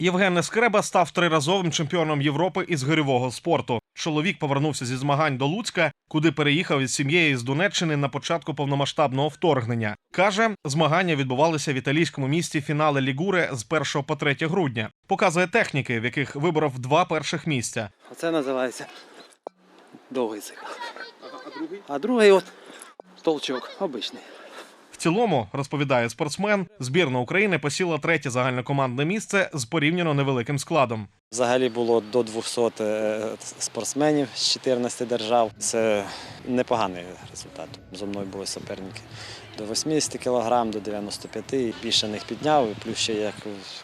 Євген Нескреба став триразовим чемпіоном Європи із гирьового спорту. Чоловік повернувся зі змагань до Луцька, куди переїхав із сім'єю з Донеччини на початку повномасштабного вторгнення. Каже, змагання відбувалися в італійському місті фінали Лігуре з 1 по 3 грудня. Показує техніки, в яких виборов два перших місця. Оце називається довгий цикл. А другий? А другий от толчок, обичний. Цілому, розповідає спортсмен, збірна України посіла третє загальнокомандне місце з порівняно невеликим складом. Взагалі було до 200 е, спортсменів з 14 держав. Це непоганий результат. Зо мною були суперники до 80 кг, до 95 і більше них підняв. Плюс ще як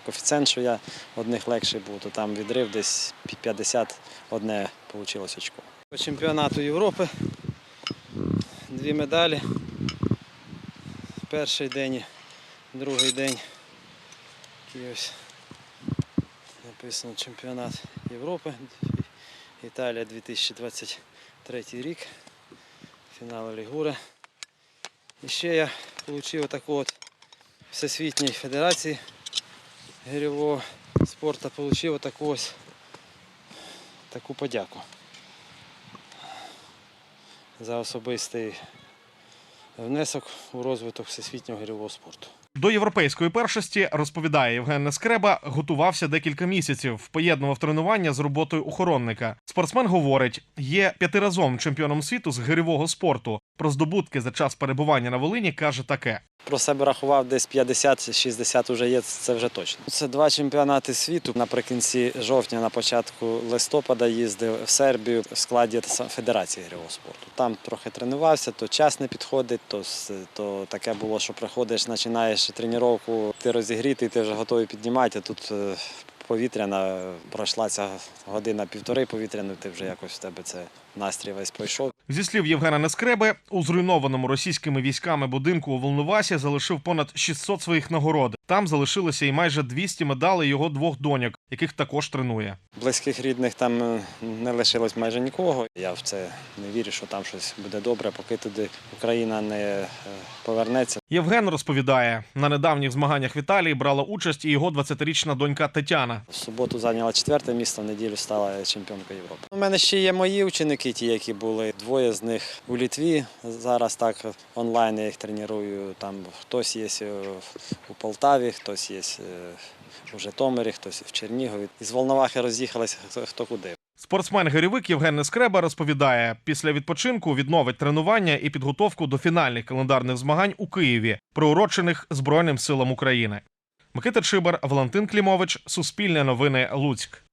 коефіцієнт, що я одних легший був, то там відрив десь 50 одне вийшло очко. По чемпіонату Європи дві медалі. Перший день, і другий день. Такий ось написано чемпіонат Європи. Італія 2023 рік. Фінал Лігури. І ще я отримав таку от Всесвітній Федерації гирьового спорту отримав таку ось таку подяку за особистий внесок у розвиток всесвітнього гирьового спорту. До європейської першості розповідає Євген Нескреба, готувався декілька місяців, поєднував тренування з роботою охоронника. Спортсмен говорить, є п'ятиразовим чемпіоном світу з гирьового спорту. Про здобутки за час перебування на Волині каже таке: Про себе рахував десь 50-60 вже є, це вже точно. Це два чемпіонати світу. Наприкінці жовтня, на початку листопада їздив в Сербію в складі Федерації гривого спорту. Там трохи тренувався, то час не підходить, то, то таке було, що приходиш, починаєш тренування, ти розігрітий, ти вже готовий піднімати, а тут е, повітряна пройшла ця година-півтори повітряної, ти вже якось в тебе це настрій весь пройшов. Зі слів Євгена Нескреби, у зруйнованому російськими військами будинку у Волновасі залишив понад 600 своїх нагород. Там залишилося і майже 200 медалей його двох доньок, яких також тренує. Близьких рідних там е, не лишилось майже нікого. Я в це не вірю, що там щось буде добре, поки туди Україна не е, повернеться. Євген розповідає, на недавніх змаганнях в Італії брала участь і його 20-річна донька Тетяна. В суботу зайняла четверте місце, в неділю стала чемпіонкою Європи. У мене ще є мої ученики, ті, які були. Двоє з них у Літві. Зараз так онлайн я їх треную. Там хтось є е, у Полтаві, хтось є е, у Житомирі, хтось в Чернігові. Із Волновахи роз'їхалися хто куди. Спортсмен гирівик Євген Нескреба розповідає, після відпочинку відновить тренування і підготовку до фінальних календарних змагань у Києві, приурочених Збройним силам України. Микита Чибар, Валентин Клімович, Суспільне новини, Луцьк.